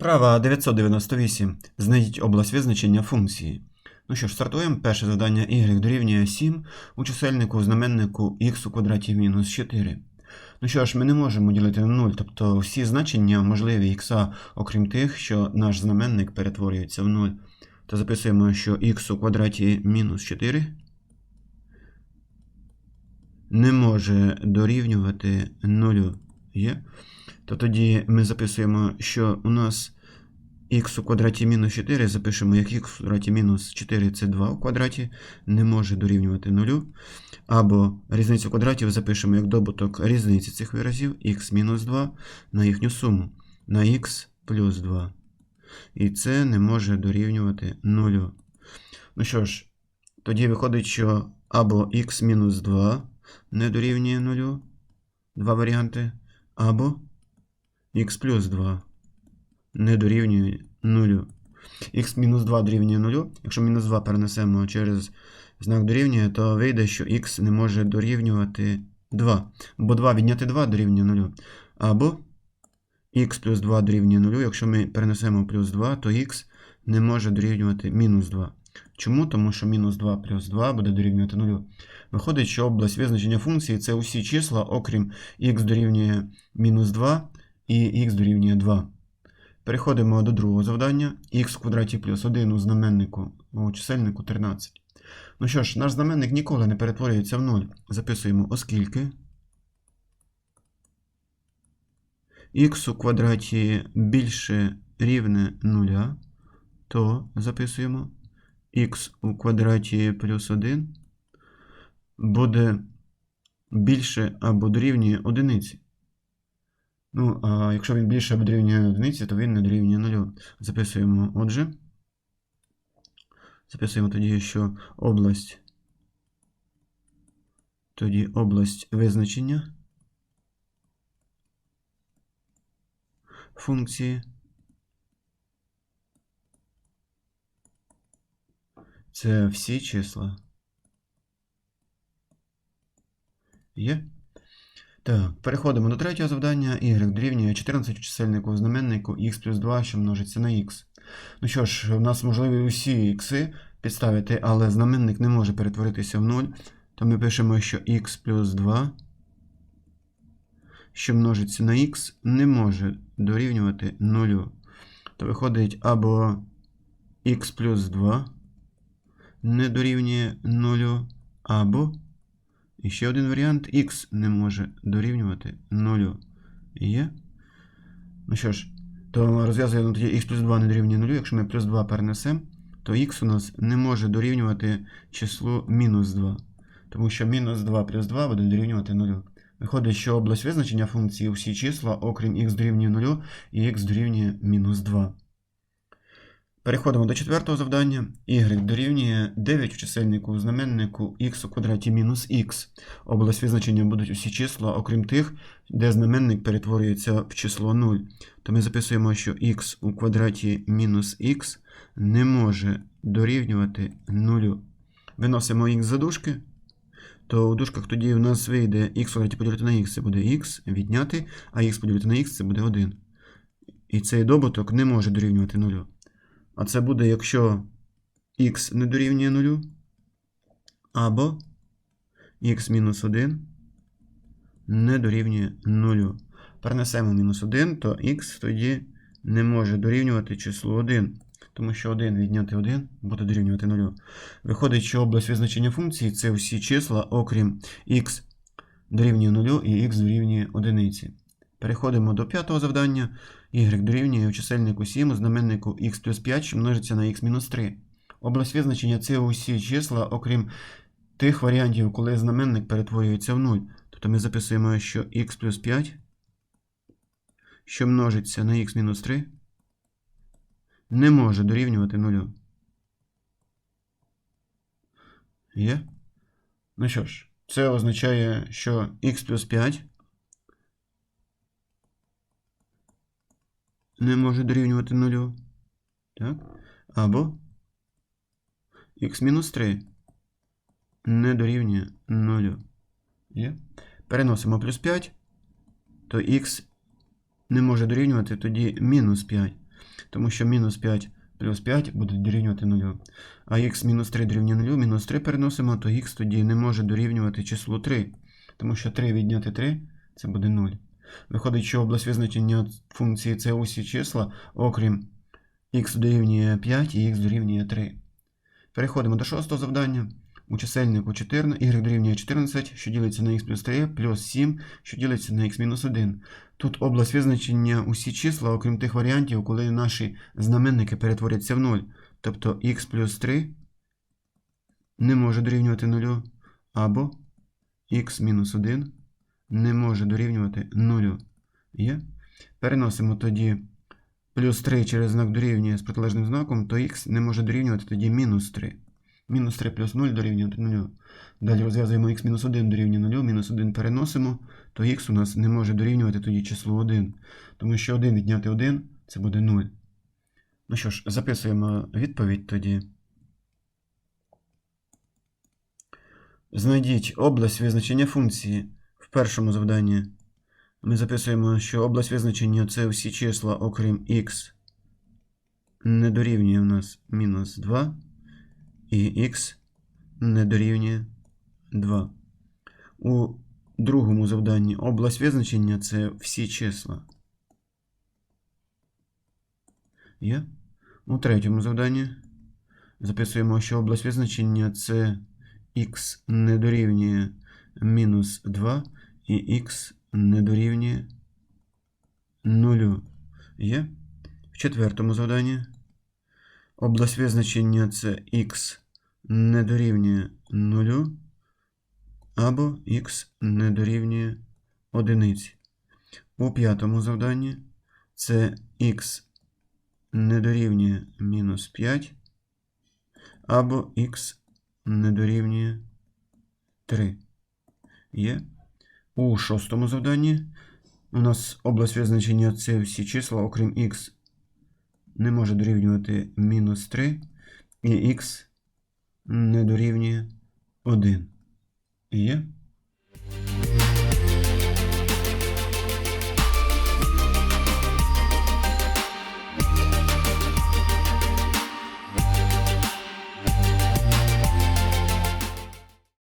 Вправа 998. Знайдіть область визначення функції. Ну що ж, стартуємо. Перше завдання y дорівнює 7 у чисельнику знаменнику x у квадраті мінус 4. Ну що ж, ми не можемо ділити на 0, тобто всі значення можливі х, окрім тих, що наш знаменник перетворюється в 0. То записуємо, що х у квадраті мінус 4 не може дорівнювати 0. Є? То тоді ми записуємо, що у нас х у квадраті мінус 4, запишемо, як х у квадраті мінус 4 це 2 у квадраті, не може дорівнювати 0. Або різницю квадратів запишемо як добуток різниці цих виразів х мінус 2 на їхню суму на х плюс 2. І це не може дорівнювати 0. Ну що ж, тоді виходить, що або х мінус 2 не дорівнює 0. Два варіанти. Або х плюс 2 не дорівнює 0. х мінус 2 дорівнює 0. Якщо мінус 2 перенесемо через знак дорівнює, то вийде, що х не може дорівнювати 2. Бо 2 відняти 2 дорівнює 0. Або х плюс 2 дорівнює 0. Якщо ми перенесемо плюс 2, то х не може дорівнювати мінус 2. Чому? Тому що мінус 2 плюс 2 буде дорівнювати 0. Виходить, що область визначення функції це усі числа, окрім х дорівнює мінус 2 і х дорівнює 2. Переходимо до другого завдання. х в квадраті плюс 1 у знаменнику у чисельнику 13. Ну що ж, наш знаменник ніколи не перетворюється в 0. Записуємо, оскільки х у квадраті більше рівне 0, то записуємо х у квадраті плюс 1 буде більше або дорівнює одиниці. Ну, а якщо він більше або дорівнює одиниці, то він не дорівнює нулю. Записуємо отже. Записуємо тоді, що область. Тоді область визначення функції. Це всі числа. Є? Так, переходимо до третього завдання. Y дорівнює 14 у чисельнику знаменнику x плюс 2, що множиться на x. Ну що ж, у нас можливі усі ікси підставити, але знаменник не може перетворитися в 0. То ми пишемо, що x плюс 2, що множиться на x, не може дорівнювати 0. То виходить або x плюс 2 не дорівнює 0, або і ще один варіант х не може дорівнювати 0. Є? Ну що ж, то розв'язуємо тоді х плюс 2 не дорівнює 0. Якщо ми плюс 2 перенесемо, то х у нас не може дорівнювати числу мінус 2. Тому що мінус 2 плюс 2 буде дорівнювати 0. Виходить, що область визначення функції всі числа, окрім х дорівнює 0 і х дорівнює мінус 2. Переходимо до четвертого завдання. y дорівнює 9 у чисельнику у знаменнику х у квадраті мінус х. Область визначення будуть усі числа, окрім тих, де знаменник перетворюється в число 0. То ми записуємо, що х у квадраті мінус х не може дорівнювати 0. Виносимо х за дужки, то у дужках тоді у нас вийде х в квадраті поділити на х, це буде х відняти, а х поділити на х це буде 1. І цей добуток не може дорівнювати 0. А це буде, якщо х не дорівнює 0, або х-1 не дорівнює 0. Перенесемо мінус 1, то х тоді не може дорівнювати числу 1. Тому що 1 відняти 1 буде дорівнювати 0. Виходить, що область визначення функції це всі числа, окрім х дорівнює 0 і х дорівнює 1. Переходимо до п'ятого завдання. Y дорівнює у чисельнику 7 у знаменнику x плюс 5, що множиться на x мінус 3. Область визначення це усі числа, окрім тих варіантів, коли знаменник перетворюється в 0. Тобто ми записуємо, що x плюс 5, що множиться на x мінус 3, не може дорівнювати 0. Є? Ну що ж, це означає, що x плюс 5 не може дорівнювати 0. Так? Або х-3 не дорівнює 0. Є? Переносимо плюс 5, то х не може дорівнювати тоді мінус 5. тому що мінус 5 плюс 5 будуть дорівнювати 0. А х мінус 3 дорівнює 0, мінус 3 переносимо, то х тоді не може дорівнювати числу 3, тому що 3 відняти 3 це буде 0. Виходить, що область визначення функції це усі числа, окрім х дорівнює 5 і х дорівнює 3. Переходимо до шостого завдання. У чисельнику 14, y дорівнює 14, що ділиться на х плюс 3, плюс 7, що ділиться на х мінус 1. Тут область визначення усі числа, окрім тих варіантів, коли наші знаменники перетворяться в 0. Тобто х плюс 3 не може дорівнювати 0, або х мінус 1 не може дорівнювати 0. Є? Переносимо тоді плюс 3 через знак дорівнює з протилежним знаком, то х не може дорівнювати тоді мінус 3. Мінус 3 плюс 0 дорівнює 0. Далі розв'язуємо х мінус 1 дорівнює 0, мінус 1 переносимо, то х у нас не може дорівнювати тоді число 1. Тому що 1 відняти 1 це буде 0. Ну що ж, записуємо відповідь тоді. Знайдіть область визначення функції першому завданні. Ми записуємо, що область визначення це всі числа, окрім х, не дорівнює в нас мінус 2, і х не дорівнює 2. У другому завданні область визначення це всі числа. Є? У третьому завданні записуємо, що область визначення це х не дорівнює мінус 2 і х не дорівнює 0. Є? В четвертому завданні область визначення це х не дорівнює 0 або х не дорівнює 1. У п'ятому завданні це х не дорівнює мінус 5 або х не дорівнює 3. Є. У шостому завданні у нас область визначення це всі числа, окрім х, не може дорівнювати мінус 3, і х не дорівнює 1. І Є.